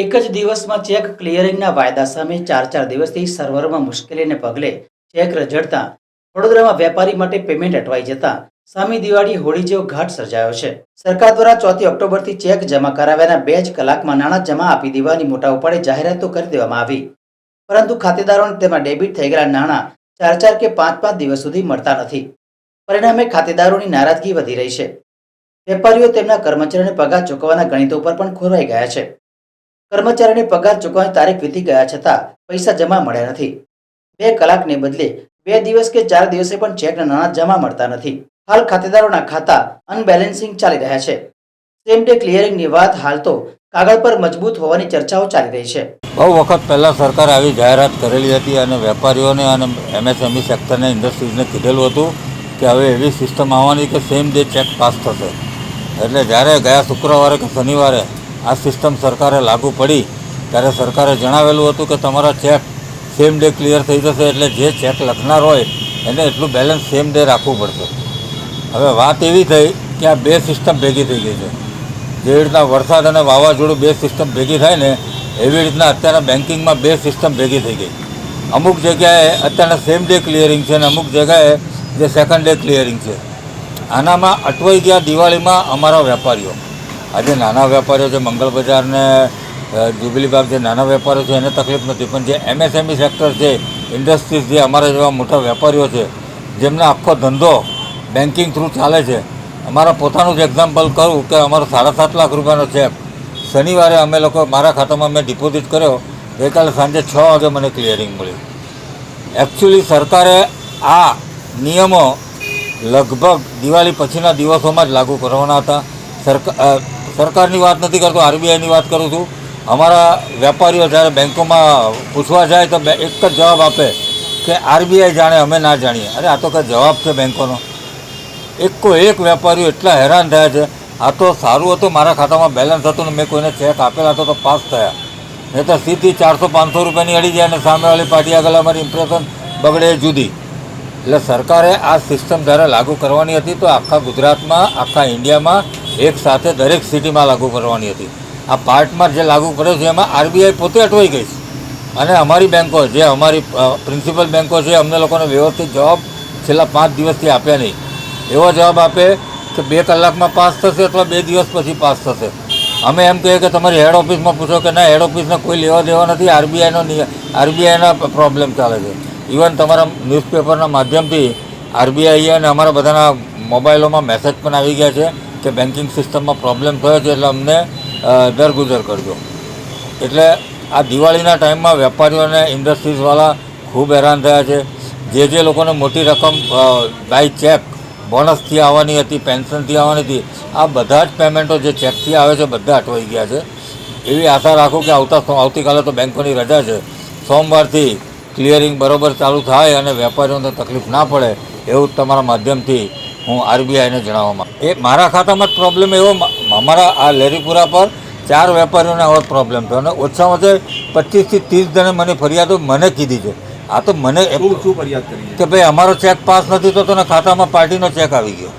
એક જ દિવસમાં ચેક ક્લિયરિંગના વાયદા સામે ચાર ચાર દિવસથી સર્વરમાં મુશ્કેલીને પગલે ચેક રજડતા વડોદરામાં વેપારી માટે પેમેન્ટ અટવાઈ જતા સામી દિવાળી હોળી જેવો ઘાટ સર્જાયો છે. સરકાર દ્વારા ચોથી ઓક્ટોબરથી ચેક જમા કરાવ્યાના બે જ કલાકમાં નાણાં જમા આપી દેવાની મોટા ઉપાડે જાહેરાતો કરી દેવામાં આવી. પરંતુ ખાતેદારોને તેમાં ડેબિટ થઈ ગયેલા નાણાં ચાર ચાર કે પાંચ પાંચ દિવસ સુધી મળતા નથી. પરિણામે ખાતેદારોની નારાજગી વધી રહી છે. વેપારીઓ તેમના કર્મચારીઓને પગાર ચૂકવવાના ગણિતો ઉપર પણ ખોરવાઈ ગયા છે. કર્મચારીઓને પગાર ચૂકવવાની તારીખ વીતી ગયા છતાં પૈસા જમા મળ્યા નથી. બે કલાકને બદલે બે દિવસ કે ચાર દિવસે પણ ચેકના નાણાં જમા મળતા નથી. હાલ ખાતેદારોના ખાતા અનબેલેન્સિંગ ચાલી રહ્યા છે. સેમ ડે ક્લિયરિંગની વાત હાલ તો કાગળ પર મજબૂત હોવાની ચર્ચાઓ ચાલી રહી છે. બહુ વખત પહેલાં સરકાર આવી જાહેરાત કરેલી હતી અને વેપારીઓને અને એમએસએમઈ સેક્ટરને, ઇન્ડસ્ટ્રીઝને કીધેલું હતું કે હવે એવી સિસ્ટમ આવવાની કે સેમ ડે ચેક પાસ થશે. એટલે જ્યારે ગયા શુક્રવારે કે શનિવારે આ સિસ્ટમ સરકારે લાગુ પડી ત્યારે સરકારે જણાવેલું હતું કે તમારા ચેક સેમ ડે ક્લિયર થઈ જશે એટલે જે ચેક લખનાર હોય એને એટલું બેલેન્સ સેમ ડે રાખવું પડશે. હવે વાત એવી થઈ કે આ બે સિસ્ટમ ભેગી થઈ ગઈ છે. જેવી રીતના વરસાદ અને વાવાઝોડું બે સિસ્ટમ ભેગી થાય ને, એવી રીતના અત્યારે બેન્કિંગમાં બે સિસ્ટમ ભેગી થઈ ગઈ. અમુક જગ્યાએ અત્યારના સેમ ડે ક્લિયરિંગ છે અને અમુક જગ્યાએ જે સેકન્ડ ડે ક્લિયરિંગ છે. આનામાં અટવાઈ ગયા દિવાળીમાં અમારા વેપારીઓ. આજે નાના વેપારીઓ છે મંગળ બજારને અ, જુબલી બાગ જે નાના વેપારીઓ છે એને તકલીફ નથી. પણ જે એમએસએમઈ સેક્ટર છે ઇન્ડસ્ટ્રીઝ જે અમારા જેવા મોટા વેપારીઓ છે જેમનો આખો ધંધો બેન્કિંગ થ્રુ ચાલે છે. અમારા પોતાનું જ એક્ઝામ્પલ કરું કે અમારો સાડા સાત લાખ રૂપિયાનો ચેક શનિવારે અમે લોકો મારા ખાતામાં મેં ડિપોઝિટ કર્યો. ગઈકાલે સાંજે છ વાગે મને ક્લિયરિંગ મળ્યું. એકચ્યુઅલી સરકારે આ નિયમો લગભગ દિવાળી પછીના દિવસોમાં જ લાગુ કરવાના હતા. સરકાર સરકારની વાત નથી કરતો, આરબીઆઈની વાત કરું છું. અમારા વેપારીઓ જ્યારે બેંકોમાં પૂછવા જાય તો એક જ જવાબ આપે કે આરબીઆઈ જાણે, અમે ના જાણીએ. અરે, આ તો કંઈ જવાબ છે બેંકોનો? એકો એક વેપારીઓ એટલા હેરાન થયા છે. આ તો સારું હતું, મારા ખાતામાં બેલેન્સ હતું ને મેં કોઈને ચેક આપેલા હતો તો પાસ થયા. નહીં તો સીધી ચારસો પાંચસો રૂપિયાની અડી જાય અને સામેવાળી પાર્ટી આગળ અમારી ઇમ્પ્રેશન બગડે જુદી. એટલે સરકારે આ સિસ્ટમ જ્યારે લાગુ કરવાની હતી તો આખા ગુજરાતમાં, આખા ઇન્ડિયામાં એક સાથે દરેક સિટીમાં લાગુ કરવાની હતી. આ પાર્ટમાં જે લાગુ કર્યો છે, એમાં આરબીઆઈ પોતે અટવાઈ ગઈ છે. અને અમારી બેન્કો જે અમારી પ્રિન્સિપલ બેન્કો છે, અમને લોકોને વ્યવસ્થિત જવાબ છેલ્લા પાંચ દિવસથી આપ્યા નહીં. એવો જવાબ આપે કે બે કલાકમાં પાસ થશે અથવા બે દિવસ પછી પાસ થશે. અમે એમ કહીએ કે તમારી હેડ ઓફિસમાં પૂછો કે ના, હેડ ઓફિસને કોઈ લેવા દેવા નથી, આરબીઆઈનો આરબીઆઈના પ્રોબ્લેમ ચાલે છે. ઇવન તમારા ન્યૂઝપેપરના માધ્યમથી આરબીઆઈ અને અમારા બધાના મોબાઈલોમાં મેસેજ પણ આવી ગયા છે. કે બેન્કિંગ સિસ્ટમમાં પ્રોબ્લેમ થયો છે એટલે અમને દરગુજર કરજો. એટલે આ દિવાળીના ટાઈમમાં વેપારીઓ અને ઇન્ડસ્ટ્રીઝવાળા ખૂબ હેરાન થયા છે. જે જે લોકોને મોટી રકમ બાય ચેક બોનસથી આવવાની હતી પેન્શનથી આવવાની હતી, આ બધા જ પેમેન્ટો જે ચેકથી આવે છે, બધા અટવાઈ ગયા છે. એવી આશા રાખું કે આવતા આવતીકાલે તો બેંકોની રજા છે. સોમવારથી ક્લિયરિંગ બરોબર ચાલુ થાય અને વેપારીઓને તકલીફ ના પડે, એવું જ તમારા માધ્યમથી હું આરબીઆઈને જણાવવા માંગુ એ મારા ખાતામાં જ પ્રોબ્લેમ એવો અમારા આ લેરીપુરા પર ચાર વેપારીઓને આવો પ્રોબ્લેમ થયો અને ઓછામાં ઓછા પચીસથી ત્રીસ જણે મને ફરિયાદો મને કીધી છે. આ તો મને એવું શું ફરિયાદ કરી કે ભાઈ અમારો ચેક પાસ નથી થતો તને ખાતામાં પાર્ટીનો ચેક આવી ગયો.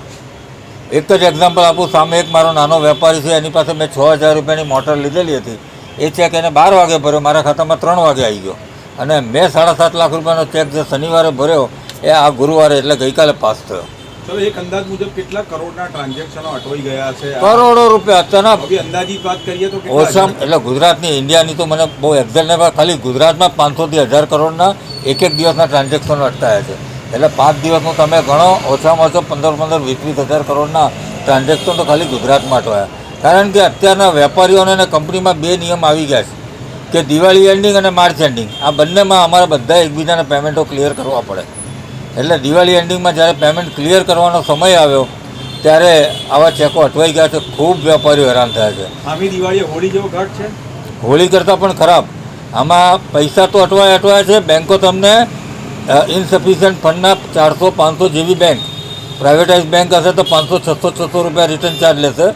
એક જ એક્ઝામ્પલ આપું સામે એક મારો નાનો વેપારી છે એની પાસે મેં છ હજાર રૂપિયાની મોટર લીધેલી હતી. એ ચેક એને બાર વાગે ભર્યો મારા ખાતામાં ત્રણ વાગે આવી ગયો. અને મેં સાડા સાત લાખ રૂપિયાનો ચેક જે શનિવારે ભર્યો એ આ ગુરુવારે એટલે ગઈકાલે પાસ થયો. ચલો એક અંદાજ મુજબ કેટલા કરોડના ટ્રાન્ઝેક્શનો અટવાઈ ગયા છે? કરોડો રૂપિયા અત્યારના અંદાજિત વાત કરીએ તો કેટલા એટલે ગુજરાતની ઇન્ડિયાની તો મને બહુ એક્ઝેક્ટ નહીં ખાલી ગુજરાતમાં પાંચસોથી હજાર કરોડના એક એક દિવસના ટ્રાન્ઝેક્શનો અટકાયા છે. એટલે પાંચ દિવસનું તમે ગણો ઓછામાં ઓછો પંદર પંદર વીસ વીસ હજાર કરોડના ટ્રાન્ઝેક્શન તો ખાલી ગુજરાતમાં અટવાયા. કારણ કે અત્યારના વેપારીઓને અને કંપનીમાં બે નિયમ આવી ગયા છે કે દિવાળી એન્ડિંગ અને માર્ચ એન્ડિંગ આ બંનેમાં અમારા બધા એકબીજાને પેમેન્ટો ક્લિયર કરવા પડે. એટલે દિવાળી એન્ડિંગમાં જ્યારે પેમેન્ટ ક્લિયર કરવાનો સમય આવ્યો ત્યારે આવા ચેકો અટવાઈ ગયા છે. ખૂબ વેપારીઓ હેરાન થયા છે. આમી દિવાળીએ હોળી જેવો ઘાટ છે? હોળી કરતાં પણ ખરાબ. આમાં પૈસા તો અટવાય અટવાય છે. બેંકો તમને ઇનસફિશિયન્ટ ફંડના ચારસો પાંચસો જેવી બેંક પ્રાઇવેટાઇઝ બેંક હશે તો પાંચસો છસો છસો રૂપિયા રિટર્ન ચાર્જ લેશે.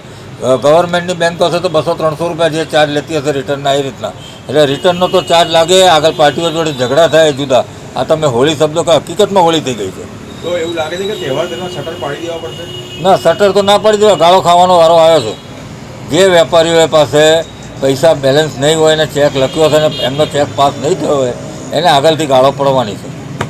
ગવર્મેન્ટની બેંક હશે તો બસો ત્રણસો રૂપિયા જે ચાર્જ લેતી હશે રિટર્નના એ રીતના. એટલે રિટર્નનો તો ચાર્જ લાગે આગળ પાર્ટીઓ જોડે ઝઘડા થાય જુદા. આ તમે હોળી શબ્દો કે હકીકતમાં હોળી થઈ ગઈ છે. તો એવું લાગે છે કે તહેવાર તેના શટર પાડી દેવા પડશે? ના શટર તો ના પડી દેવા ગાળો ખાવાનો વારો આવ્યો છે. જે વેપારીઓ પાસે પૈસા બેલેન્સ નહીં હોય અને ચેક લખ્યો છે અને એમનો ચેક પાસ નહીં થયો હોય એને આગળથી ગાળો પડવાની છે.